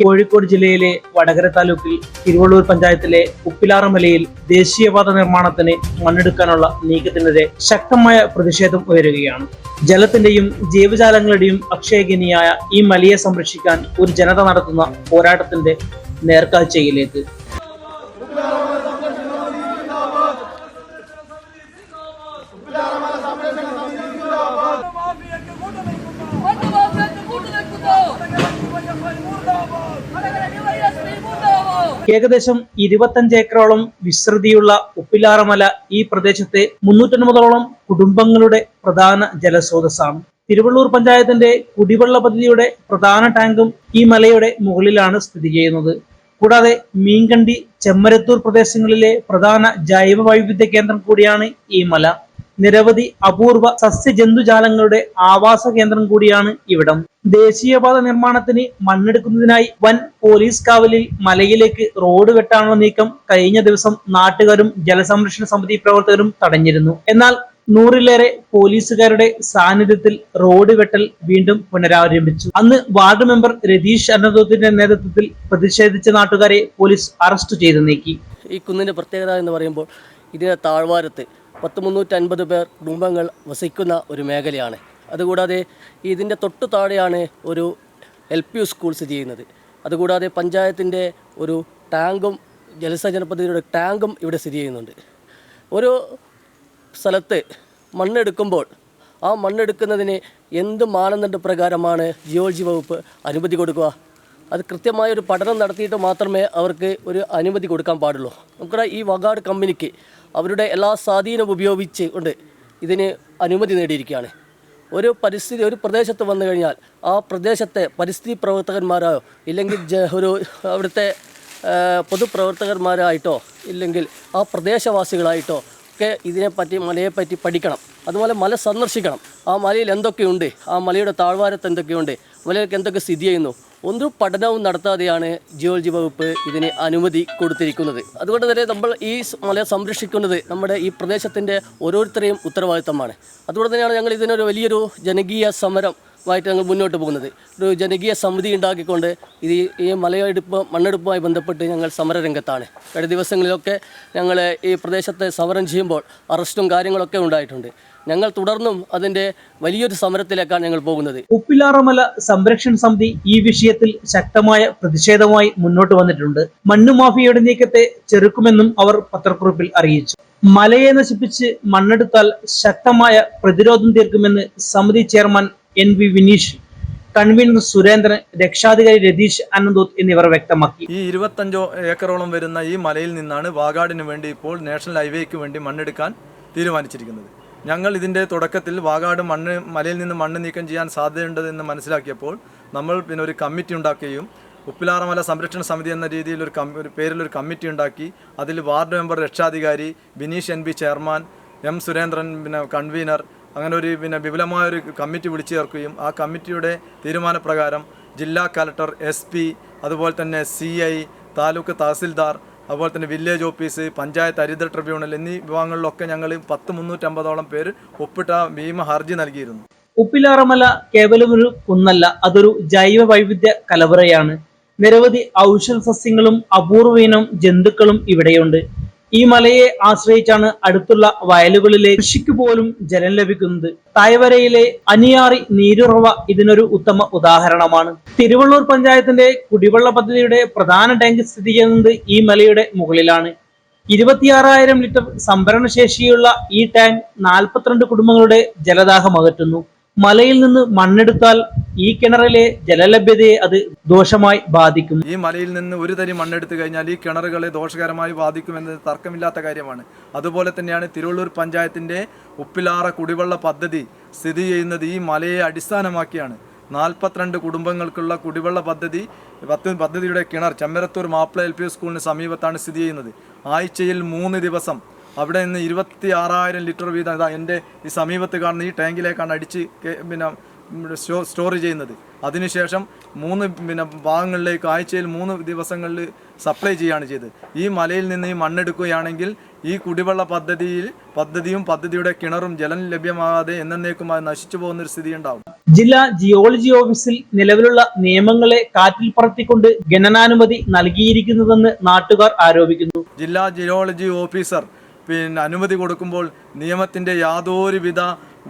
കോഴിക്കോട് ജില്ലയിലെ വടകര താലൂക്കിൽ തിരുവള്ളൂർ പഞ്ചായത്തിലെ ഉപ്പിലാറമലയിൽ ദേശീയപാത നിർമ്മാണത്തിന് മണ്ണെടുക്കാനുള്ള നീക്കത്തിനെതിരെ ശക്തമായ പ്രതിഷേധം ഉയരുകയാണ്. ജലത്തിന്റെയും ജീവജാലങ്ങളുടെയും അക്ഷയഗിനിയായ ഈ മലയെ സംരക്ഷിക്കാൻ ഒരു ജനത നടത്തുന്ന പോരാട്ടത്തിന്റെ നേർക്കാഴ്ചയിലേക്ക് ഏകദേശം ഇരുപത്തഞ്ച് ഏക്കറോളം വിസ്തൃതിയുള്ള ഉപ്പിലാറമല ഈ പ്രദേശത്തെ മുന്നൂറ്റൊൻപതോളം കുടുംബങ്ങളുടെ പ്രധാന ജലസ്രോതസ്സാണ്. തിരുവള്ളൂർ പഞ്ചായത്തിന്റെ കുടിവെള്ള പദ്ധതിയുടെ പ്രധാന ടാങ്കും ഈ മലയുടെ മുകളിലാണ് സ്ഥിതി ചെയ്യുന്നത്. കൂടാതെ മീൻകണ്ടി ചെമ്മരത്തൂർ പ്രദേശങ്ങളിലെ പ്രധാന ജൈവ വൈവിധ്യ കേന്ദ്രം കൂടിയാണ് ഈ മല. നിരവധി അപൂർവ സസ്യജന്തുജാലങ്ങളുടെ ആവാസ കേന്ദ്രം കൂടിയാണ് ഇവിടം. ദേശീയപാത നിർമ്മാണത്തിന് മണ്ണെടുക്കുന്നതിനായി വൻ പോലീസ് കാവലിൽ മലയിലേക്ക് റോഡ് വെട്ടാനുള്ള നീക്കം കഴിഞ്ഞ ദിവസം നാട്ടുകാരും ജലസംരക്ഷണ സമിതി പ്രവർത്തകരും തടഞ്ഞിരുന്നു. എന്നാൽ നൂറിലേറെ പോലീസുകാരുടെ സാന്നിധ്യത്തിൽ റോഡ് വെട്ടൽ വീണ്ടും പുനരാരംഭിച്ചു. അന്ന് വാർഡ് മെമ്പർ രതീഷ് അനന്തോത്തിന്റെ നേതൃത്വത്തിൽ പ്രതിഷേധിച്ച നാട്ടുകാരെ പോലീസ് അറസ്റ്റ് ചെയ്തു നീക്കി. ഈ കുന്നിന്റെ പ്രത്യേകത എന്ന് പറയുമ്പോൾ ഇതിന്റെ താഴ്വാരത്ത് പത്ത് മുന്നൂറ്റൻപത് പേർ കുടുംബങ്ങൾ വസിക്കുന്ന ഒരു മേഖലയാണ്. അതുകൂടാതെ ഇതിന്റെ തൊട്ടു താഴെയാണ് ഒരു എൽ പി യു സ്കൂൾ സ്ഥിതി ചെയ്യുന്നത്. അതുകൂടാതെ പഞ്ചായത്തിന്റെ ഒരു ടാങ്കും ജലസേചന പദ്ധതിയുടെ ടാങ്കും ഇവിടെ സ്ഥിതി ചെയ്യുന്നുണ്ട്. ഒരു സ്ഥലത്ത് മണ്ണെടുക്കുമ്പോൾ ആ മണ്ണെടുക്കുന്നതിന് എന്ത് മാനദണ്ഡ പ്രകാരമാണ് ജിയോളജി വകുപ്പ് അനുമതി കൊടുക്കുക? അത് കൃത്യമായ ഒരു പഠനം നടത്തിയിട്ട് മാത്രമേ അവർക്ക് ഒരു അനുമതി കൊടുക്കാൻ പാടുള്ളൂ. നമുക്കിടെ ഈ വഗാർഡ് കമ്പനിക്ക് അവരുടെ എല്ലാ സ്വാധീനവും ഉപയോഗിച്ച് കൊണ്ട് ഇതിന് അനുമതി നേടിയിരിക്കുകയാണ്. ഒരു പരിസ്ഥിതി ഒരു പ്രദേശത്ത് വന്നു കഴിഞ്ഞാൽ ആ പ്രദേശത്തെ പരിസ്ഥിതി പ്രവർത്തകന്മാരായോ ഇല്ലെങ്കിൽ ഒരു അവിടുത്തെ പൊതുപ്രവർത്തകന്മാരായിട്ടോ ഇല്ലെങ്കിൽ ആ പ്രദേശവാസികളായിട്ടോ ഒക്കെ ഇതിനെപ്പറ്റി മലയെപ്പറ്റി പഠിക്കണം. അതുപോലെ മല സന്ദർശിക്കണം. ആ മലയിൽ എന്തൊക്കെയുണ്ട്? ആ മലയുടെ താഴ്വാരത്ത് എന്തൊക്കെയുണ്ട്? മലയിലേക്ക് എന്തൊക്കെ സ്ഥിതി ചെയ്യുന്നു? ഒരു പഠനവും നടത്താതെയാണ് ജിയോളജി വകുപ്പ് ഇതിന് അനുമതി കൊടുത്തിരിക്കുന്നത്. അതുകൊണ്ട് തന്നെ നമ്മൾ ഈ മല സംരക്ഷിക്കുന്നത് നമ്മുടെ ഈ പ്രദേശത്തിന്റെ ഓരോരുത്തരെയും ഉത്തരവാദിത്തമാണ്. അതുകൊണ്ട് തന്നെയാണ് ഞങ്ങൾ ഇതിനൊരു വലിയൊരു ജനകീയ സമരം ആയിട്ട് ഞങ്ങൾ മുന്നോട്ട് പോകുന്നത്. ഒരു ജനകീയ സമിതി ഉണ്ടാക്കിക്കൊണ്ട് ഇത് ഈ- മലയെടുപ്പ് മണ്ണെടുപ്പുമായി ബന്ധപ്പെട്ട് ഞങ്ങൾ സമരരംഗത്താണ്. കഴിഞ്ഞ ദിവസങ്ങളിലൊക്കെ ഞങ്ങൾ ഈ പ്രദേശത്തെ സമരം ചെയ്യുമ്പോൾ അറസ്റ്റും കാര്യങ്ങളൊക്കെ ഉണ്ടായിട്ടുണ്ട്. ഞങ്ങൾ തുടർന്നും അതിന്റെ വലിയൊരു സമരത്തിലേക്കാണ് ഞങ്ങൾ പോകുന്നത്. ഉപ്പിലാറമല സംരക്ഷണ സമിതി ഈ വിഷയത്തിൽ ശക്തമായ പ്രതിഷേധമായി മുന്നോട്ട് വന്നിട്ടുണ്ട്. മണ്ണുമാഫിയയുടെ നീക്കത്തെ ചെറുക്കുമെന്നും അവർ പത്രക്കുറിപ്പിൽ അറിയിച്ചു. മലയെ നശിപ്പിച്ച് മണ്ണെടുത്താൽ ശക്തമായ പ്രതിരോധം തീർക്കുമെന്ന് സമിതി chairman N V Vineesh convener Surendran രക്ഷാധികാരി രതീഷ് അനന്തോത്ത് എന്നിവർ വ്യക്തമാക്കി ഈ ഇരുപത്തഞ്ചോ ഏക്കറോളം വരുന്ന ഈ മലയിൽ നിന്നാണ് വാഗാടിന് വേണ്ടി ഇപ്പോൾ നാഷണൽ ഹൈവേക്ക് വേണ്ടി മണ്ണെടുക്കാൻ തീരുമാനിച്ചിരിക്കുന്നത്. ഞങ്ങൾ ഇതിന്റെ തുടക്കത്തിൽ വാഗാട് മണ്ണ് മലയിൽ നിന്ന് മണ്ണ് നീക്കം ചെയ്യാൻ സാധ്യതയുണ്ടെന്ന് മനസ്സിലാക്കിയപ്പോൾ നമ്മൾ പിന്നെ ഒരു കമ്മിറ്റി ഉണ്ടാക്കുകയും ഉപ്പിലാറമല സംരക്ഷണ സമിതി എന്ന രീതിയിൽ ഒരു കം ഒരു പേരിൽ ഒരു കമ്മിറ്റി ഉണ്ടാക്കി അതിൽ വാർഡ് മെമ്പർ രക്ഷാധികാരി Bineesh N B chairman M Surendran പിന്നെ കൺവീനർ അങ്ങനെ ഒരു പിന്നെ വിപുലമായ ഒരു കമ്മിറ്റി വിളിച്ചു ചേർക്കുകയും ആ കമ്മിറ്റിയുടെ തീരുമാനപ്രകാരം ജില്ലാ കലക്ടർ എസ് പി അതുപോലെ തന്നെ സി ഐ താലൂക്ക് തഹസിൽദാർ അതുപോലെ തന്നെ വില്ലേജ് ഓഫീസ് പഞ്ചായത്ത് ഹരിത ട്രിബ്യൂണൽ എന്നീ വിഭാഗങ്ങളിലൊക്കെ ഞങ്ങൾ പത്ത് മുന്നൂറ്റമ്പതോളം പേര് ഒപ്പിട്ട ഭീമ ഹർജി നൽകിയിരുന്നു. ഉപ്പിലാറമല കേവലം ഒരു കുന്നല്ല അതൊരു ജൈവ വൈവിധ്യ കലവറയാണ്. നിരവധി ഔഷധ സസ്യങ്ങളും അപൂർവ ഇനം ജന്തുക്കളും ഇവിടെയുണ്ട്. ഈ മലയെ ആശ്രയിച്ചാണ് അടുത്തുള്ള വയലുകളിലെ കൃഷിക്ക് പോലും ജലം ലഭിക്കുന്നത്. തായ്വരയിലെ അനിയാറി നീരുറവ ഇതിനൊരു ഉത്തമ ഉദാഹരണമാണ്. തിരുവള്ളൂർ പഞ്ചായത്തിന്റെ കുടിവെള്ള പദ്ധതിയുടെ പ്രധാന ടാങ്ക് സ്ഥിതി ചെയ്യുന്നത് ഈ മലയുടെ മുകളിലാണ്. ഇരുപത്തിയാറായിരം ലിറ്റർ സംഭരണശേഷിയുള്ള ഈ ടാങ്ക് നാൽപ്പത്തിരണ്ട് കുടുംബങ്ങളുടെ ജലദാഹം അകറ്റുന്നു. മലയിൽ നിന്ന് മണ്ണെടുത്താൽ ഈ കിണറിലെ ജലലഭ്യതയെ അത് ദോഷമായി ബാധിക്കും. ഈ മലയിൽ നിന്ന് ഒരു തരി മണ്ണെടുത്തു കഴിഞ്ഞാൽ ഈ കിണറുകളെ ദോഷകരമായി ബാധിക്കുമെന്നത് തർക്കമില്ലാത്ത കാര്യമാണ്. അതുപോലെ തന്നെയാണ് തിരുവള്ളൂർ പഞ്ചായത്തിന്റെ ഉപ്പിലാറ കുടിവെള്ള പദ്ധതി സ്ഥിതി ചെയ്യുന്നത് ഈ മലയെ അടിസ്ഥാനമാക്കിയാണ്. നാൽപ്പത്തിരണ്ട് കുടുംബങ്ങൾക്കുള്ള കുടിവെള്ള പദ്ധതി പത്ത് പദ്ധതിയുടെ കിണർ ചെമ്മരത്തൂർ മാപ്പിള എൽ പി സ്കൂളിന് സമീപത്താണ് സ്ഥിതി ചെയ്യുന്നത്. ആഴ്ചയിൽ മൂന്ന് ദിവസം അവിടെ നിന്ന് ഇരുപത്തി ആറായിരം ലിറ്റർ വീതം ഇതാ എന്റെ ഈ സമീപത്ത് കാണുന്ന ഈ ടാങ്കിലേക്കാണ് അടിച്ച് പിന്നെ സ്റ്റോ- സ്റ്റോർ ചെയ്യുന്നത്. അതിനുശേഷം മൂന്ന് പിന്നെ ഭാഗങ്ങളിലേക്ക് ആഴ്ചയിൽ മൂന്ന് ദിവസങ്ങളിൽ സപ്ലൈ ചെയ്യുകയാണ് ചെയ്തത്. ഈ മലയിൽ നിന്ന് ഈ മണ്ണെടുക്കുകയാണെങ്കിൽ ഈ കുടിവെള്ള പദ്ധതിയിൽ പദ്ധതിയും പദ്ധതിയുടെ കിണറും ജലം ലഭ്യമാകാതെ എന്നേക്കുമായി നശിച്ചു പോകുന്ന ഒരു സ്ഥിതി ഉണ്ടാവും ജില്ലാ ജിയോളജി ഓഫീസിൽ നിലവിലുള്ള നിയമങ്ങളെ കാറ്റിൽ പറത്തിക്കൊണ്ട് ഖനനാനുമതി നൽകിയിരിക്കുന്നതെന്ന് നാട്ടുകാർ ആരോപിക്കുന്നു. ജില്ലാ ജിയോളജി ഓഫീസർ പിന്നെ അനുമതി കൊടുക്കുമ്പോൾ നിയമത്തിന്റെ യാതൊരുവിധ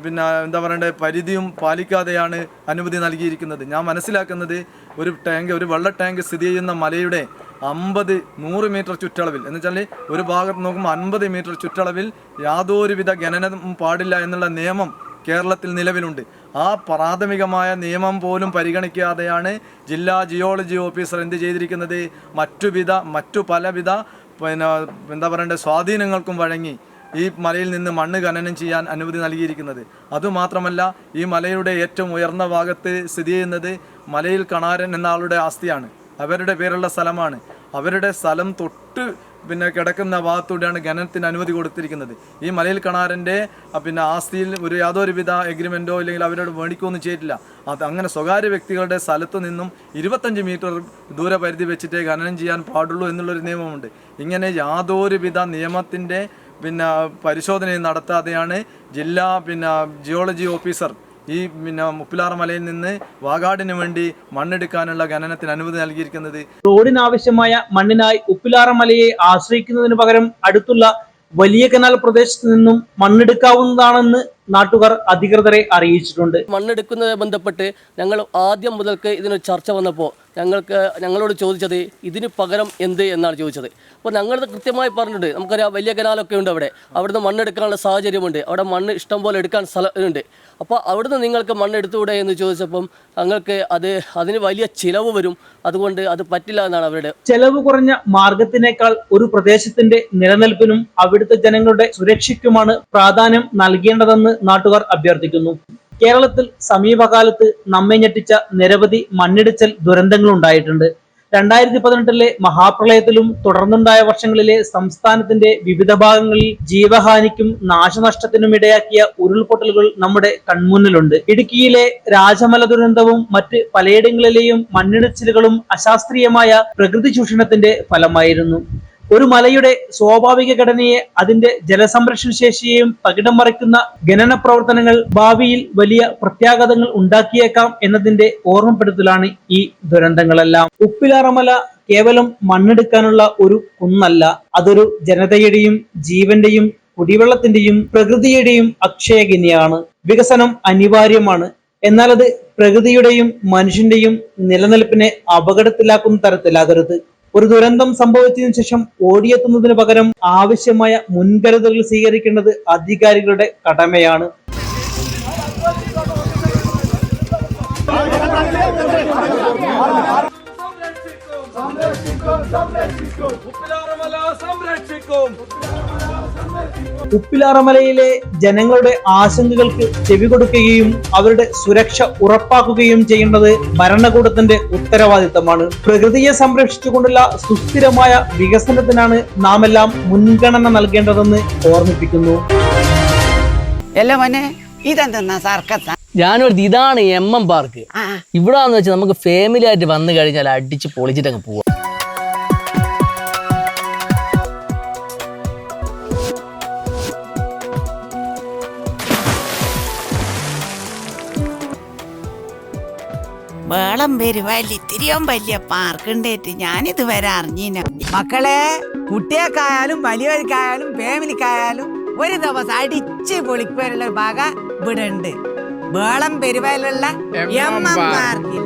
പിന്നെ എന്താ പറയണ്ടേ പരിധിയും പാലിക്കാതെയാണ് അനുമതി നൽകിയിരിക്കുന്നത്. ഞാൻ മനസ്സിലാക്കുന്നത് ഒരു ടാങ്ക് ഒരു വെള്ള ടാങ്ക് സ്ഥിതി ചെയ്യുന്ന മലയുടെ അമ്പത് നൂറ് മീറ്റർ ചുറ്റളവിൽ എന്ന് വെച്ചാൽ ഒരു ഭാഗത്ത് നോക്കുമ്പോൾ അൻപത് മീറ്റർ ചുറ്റളവിൽ യാതൊരുവിധ ഖനനം പാടില്ല എന്നുള്ള നിയമം കേരളത്തിൽ നിലവിലുണ്ട്. ആ പ്രാഥമികമായ നിയമം പോലും പരിഗണിക്കാതെയാണ് ജില്ലാ ജിയോളജി ഓഫീസർ എന്ത് ചെയ്തിരിക്കുന്നത്? മറ്റുവിധ മറ്റു പലവിധ പിന്നെ എന്താ പറയേണ്ടത് സ്വാധീനങ്ങൾക്കും വഴങ്ങി ഈ മലയിൽ നിന്ന് മണ്ണ് ഖനനം ചെയ്യാൻ അനുമതി നൽകിയിരിക്കുന്നത്. അതുമാത്രമല്ല ഈ മലയുടെ ഏറ്റവും ഉയർന്ന ഭാഗത്ത് സ്ഥിതി ചെയ്യുന്നത് മലയിൽ കണാരൻ എന്ന ആളുടെ ആസ്തിയാണ്. അവരുടെ പേരുള്ള സ്ഥലമാണ്. അവരുടെ സ്ഥലം തൊട്ട് പിന്നെ കിടക്കുന്ന ഭാഗത്തൂടെയാണ് ഖനനത്തിന് അനുമതി കൊടുത്തിരിക്കുന്നത്. ഈ മലയിൽ കണാറിന്റെ പിന്നെ ആസ്തിയിൽ ഒരു യാതൊരുവിധ എഗ്രിമെന്റോ ഇല്ലെങ്കിൽ അവരോട് മേടിക്കുകയൊന്നും ചെയ്തിട്ടില്ല. അത് അങ്ങനെ സ്വകാര്യ വ്യക്തികളുടെ സ്ഥലത്തു നിന്നും ഇരുപത്തഞ്ച് മീറ്റർ ദൂരപരിധി വെച്ചിട്ടേ ഖനനം ചെയ്യാൻ പാടുള്ളൂ എന്നുള്ളൊരു നിയമമുണ്ട്. ഇങ്ങനെ യാതൊരുവിധ നിയമത്തിന്റെ പിന്നെ പരിശോധനയും നടത്താതെയാണ് ജില്ലാ പിന്നെ ജിയോളജി ഓഫീസർ ഈ പിന്നെ മുപ്പിലാറ മലയിൽ നിന്ന് വാഗാടിന് വേണ്ടി മണ്ണെടുക്കാനുള്ള ഖനനത്തിന് അനുമതി നൽകിയിരിക്കുന്നത്. റോഡിനാവശ്യമായ മണ്ണിനായി ഉപ്പിലാറ മലയെ ആശ്രയിക്കുന്നതിന് പകരം അടുത്തുള്ള വലിയ കനാൽ പ്രദേശത്ത് നിന്നും മണ്ണെടുക്കാവുന്നതാണെന്ന് നാട്ടുകാർ അധികൃതരെ അറിയിച്ചിട്ടുണ്ട്. മണ്ണെടുക്കുന്നതുമായി ബന്ധപ്പെട്ട് ഞങ്ങൾ ആദ്യം മുതൽക്ക് ഇതിനൊരു ചർച്ച വന്നപ്പോൾ ഞങ്ങൾക്ക് ഞങ്ങളോട് ചോദിച്ചത് ഇതിന് പകരം എന്ത് എന്നാണ് ചോദിച്ചത്. അപ്പോൾ ഞങ്ങളത് കൃത്യമായി പറഞ്ഞിട്ടുണ്ട്. നമുക്കറിയാം വലിയ കനാലൊക്കെ ഉണ്ട് അവിടെ. അവിടുന്ന് മണ്ണെടുക്കാനുള്ള സാഹചര്യമുണ്ട്. അവിടെ മണ്ണ് ഇഷ്ടം പോലെ എടുക്കാൻ സ്ഥലമുണ്ട് അപ്പോൾ അവിടുന്ന് നിങ്ങൾക്ക് മണ്ണെടുത്തുകൂടെ എന്ന് ചോദിച്ചപ്പം ഞങ്ങൾക്ക് അത് അതിന് വലിയ ചിലവ് വരും. അതുകൊണ്ട് അത് പറ്റില്ല എന്നാണ് അവരുടെ ചിലവ് കുറഞ്ഞ മാർഗത്തിനേക്കാൾ ഒരു പ്രദേശത്തിന്റെ നിലനിൽപ്പിനും അവിടുത്തെ ജനങ്ങളുടെ സുരക്ഷയ്ക്കുമാണ് പ്രാധാന്യം നൽകേണ്ടതെന്ന് നാട്ടുകാർ അഭ്യർത്ഥിക്കുന്നു. കേരളത്തിൽ സമീപകാലത്ത് നമ്മെ ഞെട്ടിച്ച നിരവധി മണ്ണിടിച്ചൽ ദുരന്തങ്ങൾ ഉണ്ടായിട്ടുണ്ട്. രണ്ടായിരത്തി പതിനെട്ടിലെ മഹാപ്രളയത്തിലും തുടർന്നുണ്ടായ വർഷങ്ങളിലെ സംസ്ഥാനത്തിന്റെ വിവിധ ഭാഗങ്ങളിൽ ജീവഹാനിക്കും നാശനഷ്ടത്തിനും ഇടയാക്കിയ ഉരുൾപൊട്ടലുകൾ നമ്മുടെ കൺമുന്നിലുണ്ട്. ഇടുക്കിയിലെ രാജമല ദുരന്തവും മറ്റ് പലയിടങ്ങളിലെയും മണ്ണിടിച്ചിലുകളും അശാസ്ത്രീയമായ പ്രകൃതി ചൂഷണത്തിന്റെ ഫലമായിരുന്നു. ഒരു മലയുടെ സ്വാഭാവിക ഘടനയെ അതിന്റെ ജലസംരക്ഷണ ശേഷിയെയും പകിടം മറിക്കുന്ന ഖനന പ്രവർത്തനങ്ങൾ ഭാവിയിൽ വലിയ പ്രത്യാഘാതങ്ങൾ ഉണ്ടാക്കിയേക്കാം എന്നതിന്റെ ഓർമ്മപ്പെടുത്തലാണ് ഈ ദുരന്തങ്ങളെല്ലാം. ഉപ്പിലാറമല കേവലം മണ്ണെടുക്കാനുള്ള ഒരു കുന്നല്ല. അതൊരു ജനതയുടെയും ജീവന്റെയും കുടിവെള്ളത്തിന്റെയും പ്രകൃതിയുടെയും അക്ഷയഗിനിയാണ് വികസനം അനിവാര്യമാണ്. എന്നാൽ അത് പ്രകൃതിയുടെയും മനുഷ്യന്റെയും നിലനിൽപ്പിനെ അപകടത്തിലാക്കുന്ന തരത്തിലാകരുത്. ഒരു ദുരന്തം സംഭവിച്ചതിനു ശേഷം ഓടിയെത്തുന്നതിന് പകരം ആവശ്യമായ മുൻകരുതലുകൾ സ്വീകരിക്കേണ്ടത് അധികാരികളുടെ കടമയാണ്. സംരക്ഷിക്കും സംരക്ഷിക്കും സംരക്ഷിക്കും. ഉപ്പിലാറമലയിലെ ജനങ്ങളുടെ ആശങ്കകൾക്ക് ചെവി കൊടുക്കുകയും അവരുടെ സുരക്ഷ ഉറപ്പാക്കുകയും ചെയ്യേണ്ടത് ഭരണകൂടത്തിന്റെ ഉത്തരവാദിത്തമാണ്. പ്രകൃതിയെ സംരക്ഷിച്ചുകൊണ്ടുള്ള സുസ്ഥിരമായ വികസനത്തിനാണ് നാം എല്ലാം മുൻഗണന നൽകേണ്ടതെന്ന് ഓർമ്മിപ്പിക്കുന്നു. മോനെ സർക്കസ്? ഞാനൊരു ഇതാണ് എം എം പാർക്ക്. ഇവിടെ വെച്ചാൽ നമുക്ക് ഫാമിലി ആയിട്ട് വന്നു കഴിഞ്ഞാൽ അടിച്ച് പൊളിച്ചിട്ടങ്ങ് പോവാം. വേളം പെരുവാലി ഇത്തിരിയും വലിയ പാർക്കുണ്ടേറ്റ് ഞാനിത് വരെ അറിഞ്ഞിന മക്കളെ കുട്ടികൾക്കായാലും വലിയവർക്കായാലും ഫാമിലിക്കായാലും ഒരു ദിവസം അടിച്ച് പൊളിക്കുവാനുള്ള ഭാഗ ഇവിടെ ഉണ്ട്. വേളം പെരുവാലുള്ള എം എം പാർക്കിൽ